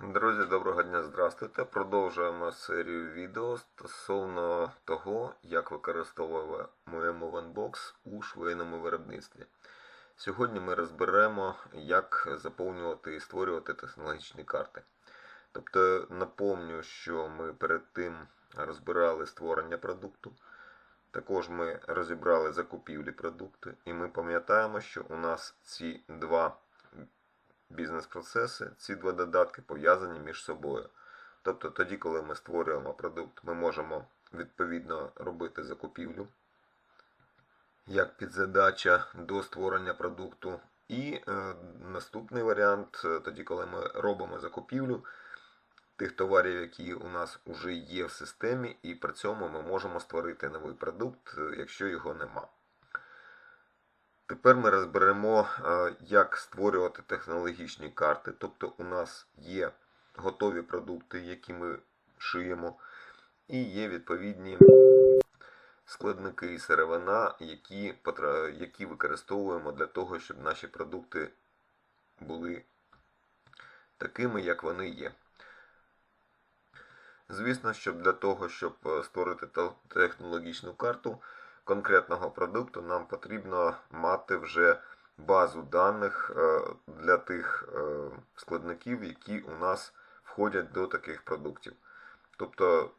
Друзі, доброго дня, здравствуйте. Продовжуємо серію відео стосовно того, як використовуємо OneBox у швейному виробництві. Сьогодні ми розберемо, як заповнювати і створювати технологічні карти. Тобто напомню, що ми перед тим розбирали створення продукту. Також ми розібрали закупівлі продукту, і ми пам'ятаємо, що у нас ці два бізнес-процеси, ці два додатки пов'язані між собою. Тобто тоді, коли ми створюємо продукт, ми можемо відповідно робити закупівлю як підзадача до створення продукту. І е, наступний варіант, е, тоді, коли ми робимо закупівлю тих товарів, які у нас вже є в системі, і при цьому ми можемо створити новий продукт, е, якщо його нема. Тепер ми розберемо, е, як створювати технологічні карти. Тобто у нас є готові продукти, які ми шиємо, і є відповідні складники і сировина, які, які використовуємо для того, щоб наші продукти були такими, як вони є. Звісно, що для того, щоб е, створити технологічну карту конкретного продукту, нам потрібно мати вже базу даних е, для тих е, складників, які у нас входять до таких продуктів. Тобто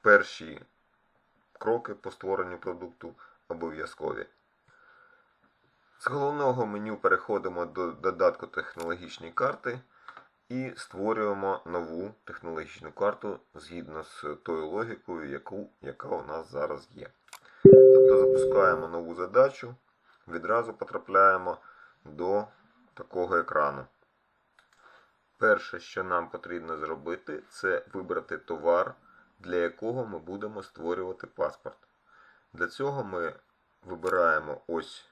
перші кроки по створенню продукту обов'язкові. З головного меню переходимо до додатку технологічні карти і створюємо нову технологічну карту згідно з тою логікою, яку, яка у нас зараз є. Запускаємо нову задачу, відразу потрапляємо до такого екрану. Перше, що нам потрібно зробити, це вибрати товар, для якого ми будемо створювати паспорт. Для цього ми вибираємо ось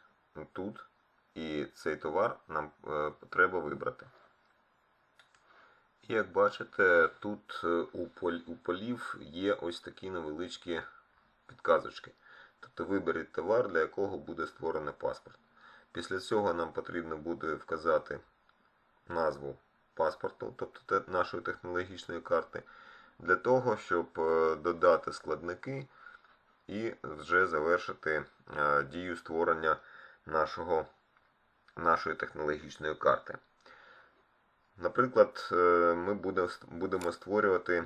тут, і цей товар нам е, треба вибрати. І як бачите, тут е, у полів є ось такі невеличкі підказочки. Тобто виберіть товар, для якого буде створений паспорт. Після цього нам потрібно буде вказати назву паспорту, тобто нашої технологічної карти, для того, щоб е, додати складники і вже завершити е, дію створення нашого, нашої технологічної карти. Наприклад, е, ми будемо створювати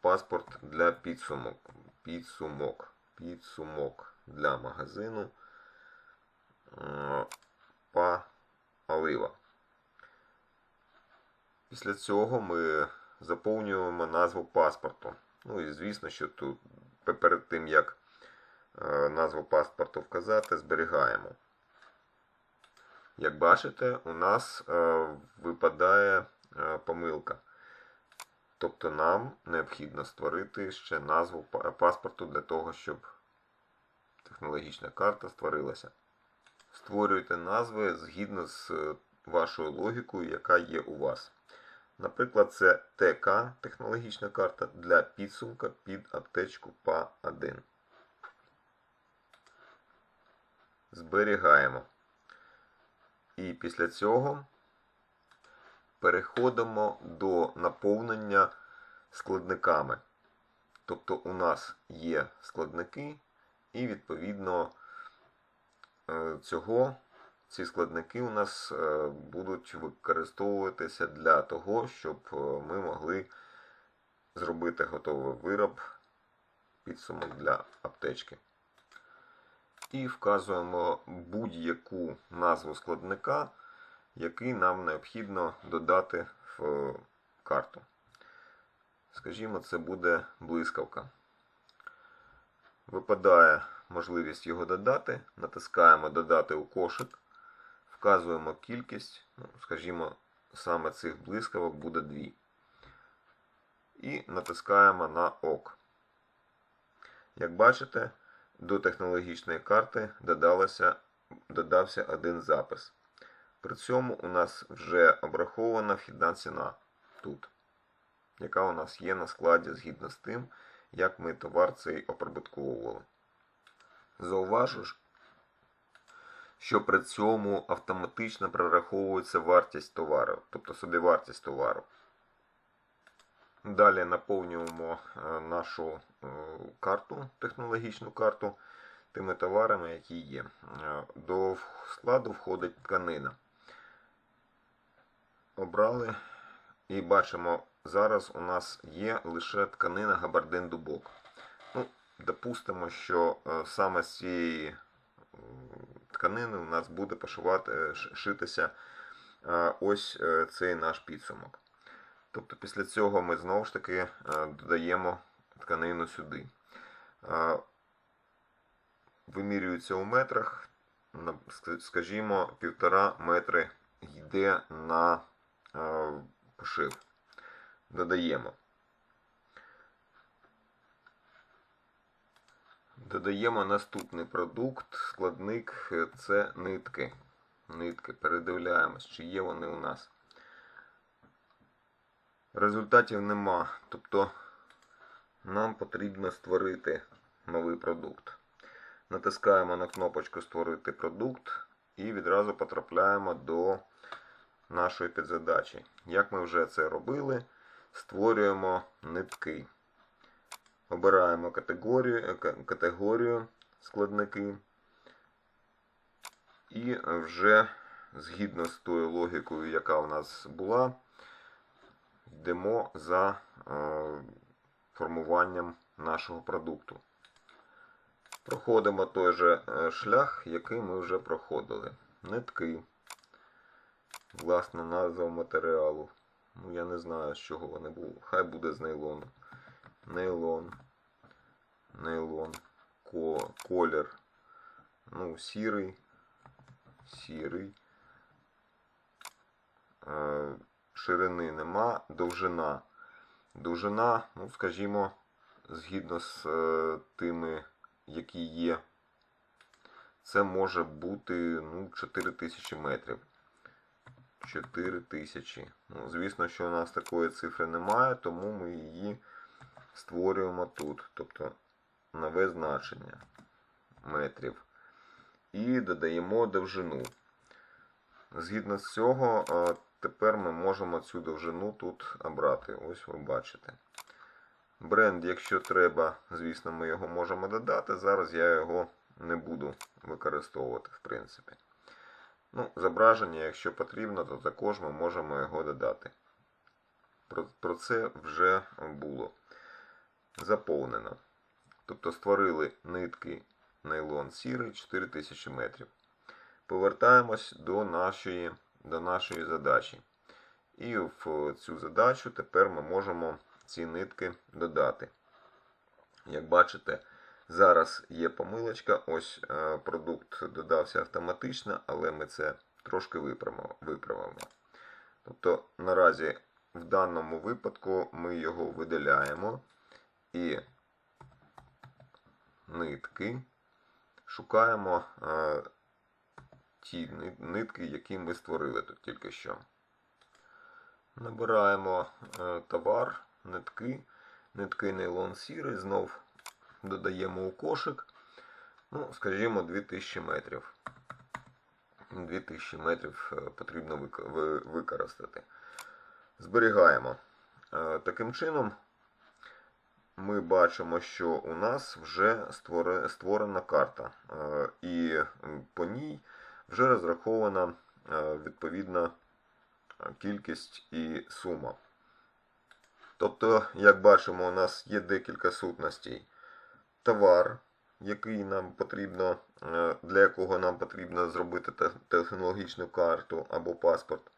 паспорт для підсумок. Підсумок. Підсумок для магазину е, Палива. Після цього ми заповнюємо назву паспорту. Ну і звісно, що тут перед тим, як е, назву паспорту вказати, зберігаємо. Як бачите, у нас е, випадає помилка. Тобто нам необхідно створити ще назву паспорту для того, щоб технологічна карта створилася. Створюйте назви згідно з е, вашою логікою, яка є у вас. Наприклад, це ТК технологічна карта для підсумка під аптечку ПА1. Зберігаємо. І після цього переходимо до наповнення складниками. Тобто у нас є складники, і відповідно е, цього ці складники у нас е, будуть використовуватися для того, щоб е, ми могли зробити готовий вироб, підсумок для аптечки. І вказуємо будь-яку назву складника, який нам необхідно додати в карту. Скажімо, це буде блискавка. Випадає можливість його додати, натискаємо Додати у кошик, вказуємо кількість, ну, скажімо, саме цих блискавок буде 2. І натискаємо на ОК. Як бачите, до технологічної карти додалося, додався один запис. При цьому у нас вже обрахована вхідна ціна тут, яка у нас є на складі згідно з тим, як ми товар цей оприбутковували. Зауважу, що при цьому автоматично прораховується вартість товару, тобто собівартість товару. Далі наповнюємо е, нашу е, карту, технологічну карту тими товарами, які є. Е, До складу входить тканина. Обрали і бачимо, зараз у нас є лише тканина габардин дубок. Ну, допустимо, що е, саме з цієї тканини у нас буде пошивати, е, шитися е, ось е, цей наш підсумок. Тобто після цього ми знову ж таки е, додаємо тканину сюди. Е, Вимірюється у метрах, скажімо, півтора метри йде на пошив. Додаємо. Додаємо наступний продукт, складник е, це нитки. Нитки. Передивляємось, чи є вони у нас. Результатів нема. Тобто нам потрібно створити новий продукт. Натискаємо на кнопочку Створити продукт і відразу потрапляємо до нашої підзадачі. Як ми вже це робили, створюємо нитки. Обираємо категорію, е, категорію складники. І вже згідно з тою логікою, яка у нас була, йдемо за е, формуванням нашого продукту. Проходимо той же е, шлях, який ми вже проходили. Нитки. Власна назва матеріалу. Ну, я не знаю, з чого вони були. Хай буде з нейлону. Нейлон. Нейлон. Ко, колір. Ну, сірий. Сірий. Е, ширини нема. Довжина. Довжина, ну, скажімо, згідно з е, тими, які є, це може бути ну, 4000 метрів. 4000. Ну, звісно, що у нас такої цифри немає, тому ми її створюємо тут. Тобто нове значення метрів. І додаємо довжину. Згідно з цього, тепер ми можемо цю довжину тут обрати. Ось ви бачите. Бренд, якщо треба, звісно, ми його можемо додати. Зараз я його не буду використовувати, в принципі. Ну, зображення, якщо потрібно, то також ми можемо його додати. Про, про це вже було заповнено. Тобто створили нитки нейлон сірий 4000 метрів. Повертаємось до нашої, до нашої задачі. І в цю задачу тепер ми можемо ці нитки додати. Як бачите, зараз є помилочка. Ось е, продукт додався автоматично, але ми це трошки виправимо. Тобто, наразі в даному випадку ми його видаляємо і нитки шукаємо е, ті нитки, які ми створили тут тільки що. Набираємо е, товар, нитки, нитки нейлон сірий, знов додаємо у кошик, ну, скажімо, 2000 метрів. 2000 метрів е, потрібно використати. Зберігаємо. Е, Таким чином, ми бачимо, що у нас вже створена карта, е, і по ній вже розрахована відповідна кількість і сума. Тобто, як бачимо, у нас є декілька сутностей. Товар, який нам потрібно, е, для якого нам потрібно зробити технологічну карту або паспорт,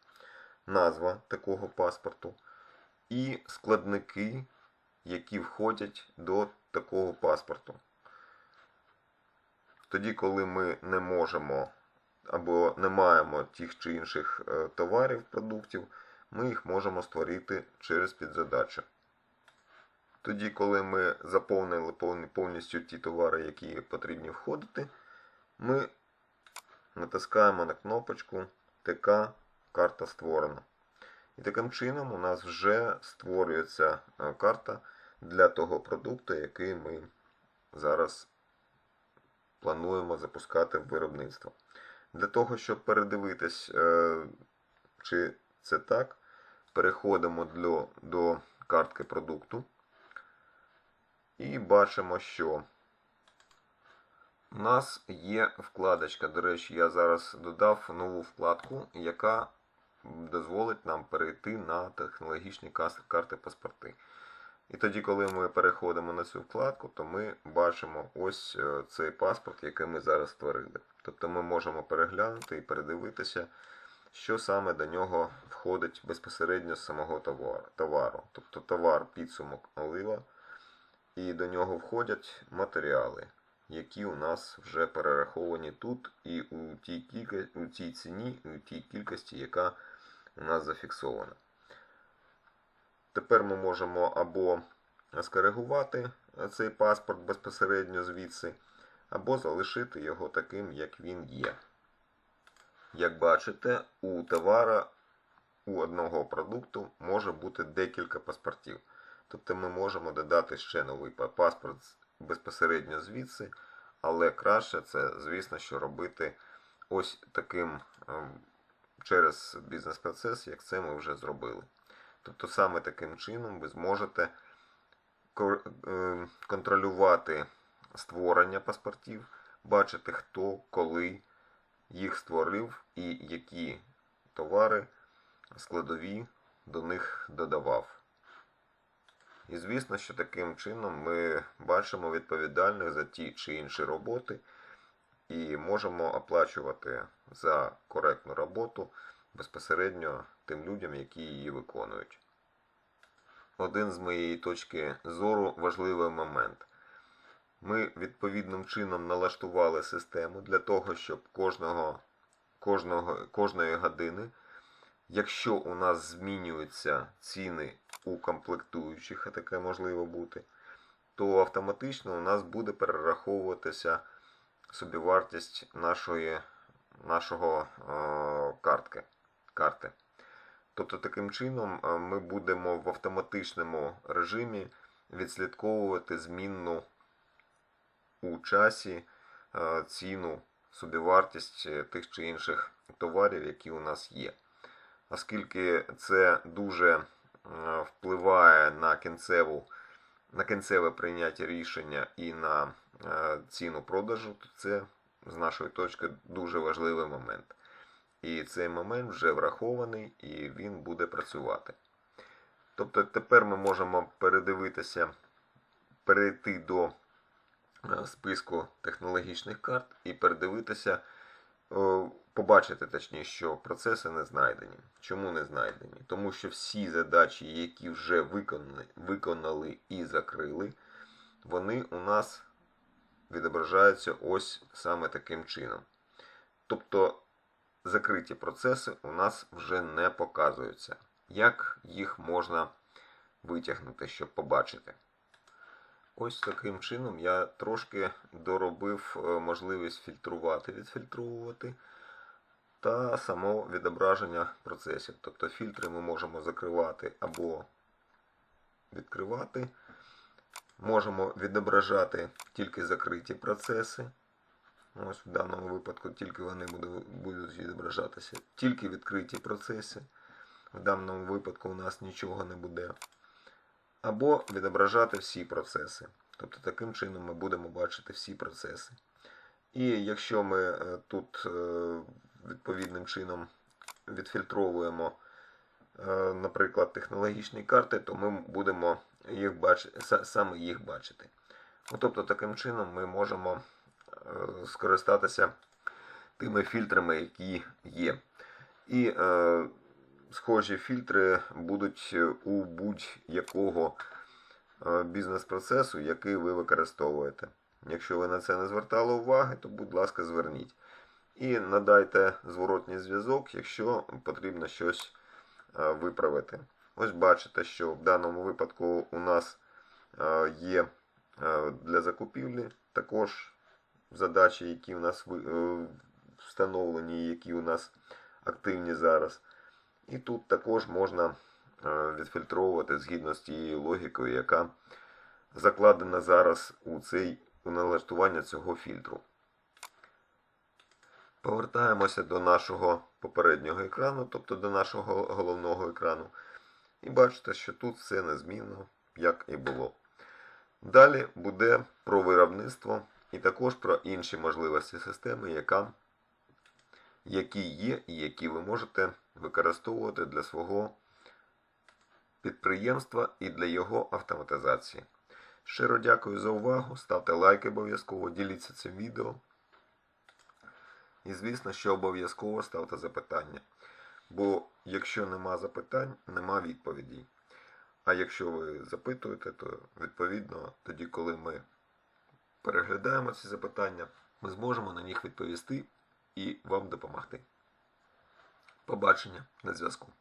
назва такого паспорту, і складники, які входять до такого паспорту. Тоді, коли ми не можемо або не маємо тих чи інших е, товарів, продуктів, ми їх можемо створити через підзадачу. Тоді, коли ми заповнили повністю ті товари, які потрібні входити, ми натискаємо на кнопочку ТК карта створена. І таким чином у нас вже створюється е, карта для того продукту, який ми зараз плануємо запускати в виробництво. Для того, щоб передивитись, е, чи це так, переходимо до, до картки продукту і бачимо, що у нас є вкладочка. До речі, я зараз додав нову вкладку, яка дозволить нам перейти на технологічні карти паспорти. І тоді, коли ми переходимо на цю вкладку, то ми бачимо ось е, цей паспорт, який ми зараз створили. Тобто ми можемо переглянути і передивитися, що саме до нього входить безпосередньо з самого товару. товару. Тобто товар підсумок олива, і до нього входять матеріали, які у нас вже перераховані тут і у тій, кілька, у тій ціні, і у тій кількості, яка у нас зафіксована. Тепер ми можемо або скоригувати цей паспорт безпосередньо звідси, або залишити його таким, як він є. Як бачите, у товара у одного продукту може бути декілька паспортів. Тобто ми можемо додати ще новий паспорт безпосередньо звідси, але краще це, звісно, що робити ось таким ем, через бізнес-процес, як це ми вже зробили. Тобто саме таким чином ви зможете е, контролювати створення паспортів, бачити, хто коли їх створив і які товари складові до них додавав. І звісно, що таким чином ми бачимо відповідальних за ті чи інші роботи і можемо оплачувати за коректну роботу безпосередньо тим людям, які її виконують. Один з моєї точки зору важливий момент. Ми відповідним чином налаштували систему для того, щоб кожного, кожного, кожної години, якщо у нас змінюються ціни у комплектуючих, а таке можливо бути, то автоматично у нас буде перераховуватися собівартість нашої, нашого е, картки, карти. Тобто таким чином е, ми будемо в автоматичному режимі відслідковувати змінну у часі е, ціну, собівартість е, тих чи інших товарів, які у нас є. Оскільки це дуже е, впливає на кінцеву, на кінцеве прийняття рішення і на е, ціну продажу, то це з нашої точки дуже важливий момент. І цей момент вже врахований і він буде працювати. Тобто тепер ми можемо передивитися, перейти до е, списку технологічних карт і передивитися, побачити точніше, що процеси не знайдені. Чому не знайдені? Тому що всі задачі, які вже виконали, виконали і закрили, вони у нас відображаються ось саме таким чином. Тобто закриті процеси у нас вже не показуються. Як їх можна витягнути, щоб побачити? Ось таким чином я трошки доробив е, можливість фільтрувати, відфільтровувати та само відображення процесів. Тобто фільтри ми можемо закривати або відкривати. Можемо відображати тільки закриті процеси. Ось в даному випадку тільки вони будуть відображатися. Тільки відкриті процеси. В даному випадку у нас нічого не буде. Або відображати всі процеси. Тобто таким чином ми будемо бачити всі процеси. І якщо ми е, тут е, відповідним чином відфільтровуємо, е, наприклад, технологічні карти, то ми будемо їх бачити, саме їх бачити. Ну, тобто таким чином ми можемо е, скористатися тими фільтрами, які є. І е, схожі фільтри будуть у будь-якого е, бізнес-процесу, який ви використовуєте. Якщо ви на це не звертали уваги, то будь ласка, зверніть. І надайте зворотній зв'язок, якщо потрібно щось е, виправити. Ось бачите, що в даному випадку у нас е, є е, для закупівлі також задачі, які у нас встановлені, які у нас активні зараз. І тут також можна відфільтровувати згідно з тією логікою, яка закладена зараз у цей у налаштування цього фільтру. Повертаємося до нашого попереднього екрану, тобто до нашого головного екрану. І бачите, що тут все незмінно, як і було. Далі буде про виробництво і також про інші можливості системи, яка, які є і які ви можете використовувати для свого підприємства і для його автоматизації. Щиро дякую за увагу. Ставте лайки обов'язково, діліться цим відео. І звісно, що обов'язково ставте запитання. Бо якщо нема запитань, нема відповідей. А якщо ви запитуєте, то відповідно тоді, коли ми переглядаємо ці запитання, ми зможемо на них відповісти і вам допомогти. Побачення на зв'язку.